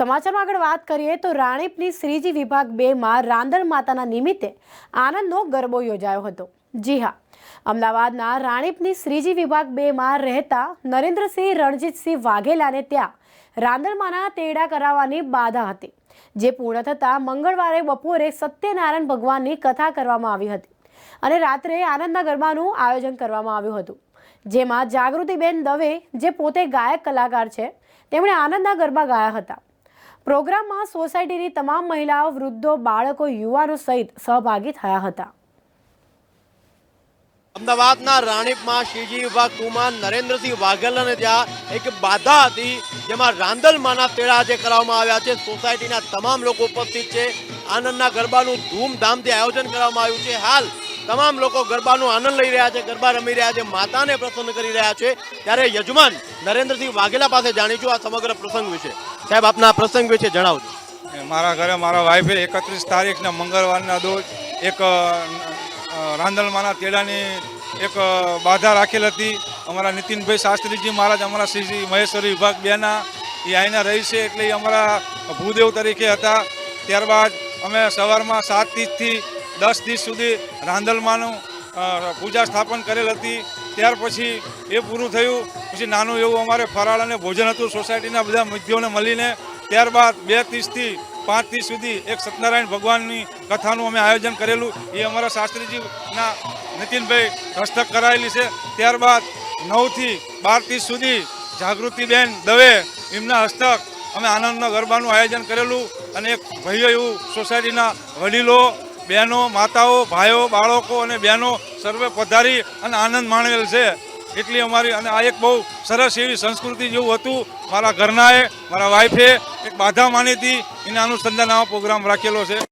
સમાચારમાં આગળ વાત કરીએ તો રાણીપની શ્રીજી વિભાગ બેમાં રાંદણ માતાના નિમિત્તે આનંદનો ગરબો યોજાયો હતો. જી હા, અમદાવાદના રાણીપની શ્રીજી વિભાગ બેમાં રહેતા નરેન્દ્રસિંહ રણજીતસિંહ વાઘેલાને ત્યાં રાંદણમાના તેડા કરાવવાની બાધા હતી, જે પૂર્ણ થતાં મંગળવારે બપોરે સત્યનારાયણ ભગવાનની કથા કરવામાં આવી હતી અને રાત્રે આનંદના ગરબાનું આયોજન કરવામાં આવ્યું હતું. જેમાં જાગૃતિબેન દવે, જે પોતે ગાયક કલાકાર છે, તેમણે આનંદના ગરબા ગાયા હતા. પ્રોગ્રામમાં સોસાયટીની તમામ મહિલાઓ, વૃદ્ધો, બાળકો, યુવાનો સહિત સહભાગી થયા હતા. અમદાવાદના રાણીપમાં શ્રીજી વિભાગ ટુમાં નરેન્દ્રસિંહ વાઘેલાને ત્યાં એક બાધા હતી, જેમાં રાંદલમાના તેડા જે કરવામાં આવ્યા છે. સોસાયટીના તમામ લોકો ઉપસ્થિત છે. આનંદના ગરબાનું ધૂમધામથી આયોજન કરવામાં આવ્યું છે. હાલ તમામ લોકો ગરબાનો આનંદ લઈ રહ્યા છે, ગરબા રમી રહ્યા છે, માતાને પ્રસન્ન કરી રહ્યા છે. ત્યારે યજમાન નરેન્દ્રસિંહ વાઘેલા પાસે જાણીશું આ સમગ્ર પ્રસંગ વિશે. સાહેબ, આપના પ્રસંગ વિશે જણાવજો. મારા ઘરે મારા વાઈફે એકત્રીસ તારીખના મંગળવારના રોજ એક રાંદલમાના તેડાની એક બાધા રાખેલ હતી. અમારા નીતિનભાઈ શાસ્ત્રીજી મહારાજ, અમારા શ્રી મહેશ્વરી વિભાગ બેના, એ આઈના રહી છે એટલે એ અમારા ભૂદેવ તરીકે હતા. ત્યારબાદ અમે સવારમાં સાત ત્રીસથી દસ દિવસ સુધી રાંધલમાનું પૂજા સ્થાપન કરેલ હતી. ત્યાર પછી એ પૂરું થયું. પછી નાનું એવું અમારે ફરાળ અને ભોજન હતું. સોસાયટીના બધા મિત્રોને મળીને ત્યારબાદ બે ત્રીસથી પાંચ ત્રીસ સુધી એક સત્યનારાયણ ભગવાનની કથાનું અમે આયોજન કરેલું. એ અમારા શાસ્ત્રીજીના નીતિનભાઈ હસ્તક કરાયેલી છે. ત્યારબાદ નવથી બાર ત્રીસ સુધી જાગૃતિબેન દવે એમના હસ્તક અમે આનંદના ગરબાનું આયોજન કરેલું. અને એક ભાઈઓ એવું સોસાયટીના વડીલો બહેનો, માતાઓ, ભાઈઓ, બાળકો અને બહેનો સર્વે પધારી અને આનંદ માણેલ છે. એટલી અમારી અને આ એક બહુ સરસ એવી સંસ્કૃતિ જેવું હતું. મારા ઘરનાએ, મારા વાઈફે એક બાધા માની હતી. એના અનુસંધાન આવા પ્રોગ્રામ રાખેલો છે.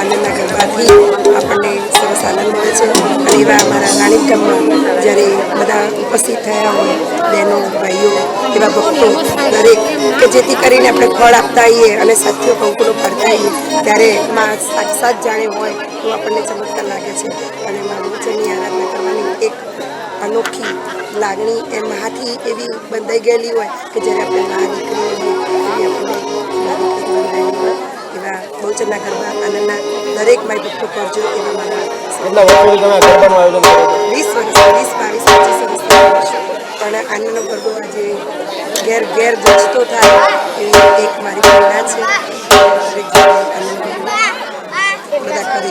આનંદના ગરબાથી આપણને સરસ આનંદ મળે છે. અને એવા અમારા રાણીકમમાં જ્યારે બધા ઉપસ્થિત થયા હોય, બહેનો, ભાઈઓ, એવા ભક્તો દરેક કે જેથી કરીને આપણે ફળ આપતા આવીએ અને સાથીઓ કંકુલો ફરતા આવીએ, ત્યારે માં સાક્ષાત જાણે હોય તો આપણને ચમત્કાર લાગે છે. અને માં વચનની આરાધના કરવાની એક અનોખી લાગણી એ માથી એવી બંધાઈ ગયેલી હોય કે જ્યારે આપણે મા દીકરી એવી હોય, એવા બહુચરના ગરબા, આનંદના દરેક માય ભક્તો કરજો એવી મારા કેટલા વર્ષોથી તમે ગરબાનું આયોજન કરો? વીસ વર્ષ વીસ બાવીસ પચીસ વર્ષો પણ આનંદનો ગરબો આજે ઘેર ઘેર ગજતો થાય એવી એક મારી પ્રેરણા છે. દરેક આનંદ બધા કરે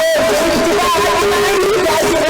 Thank you.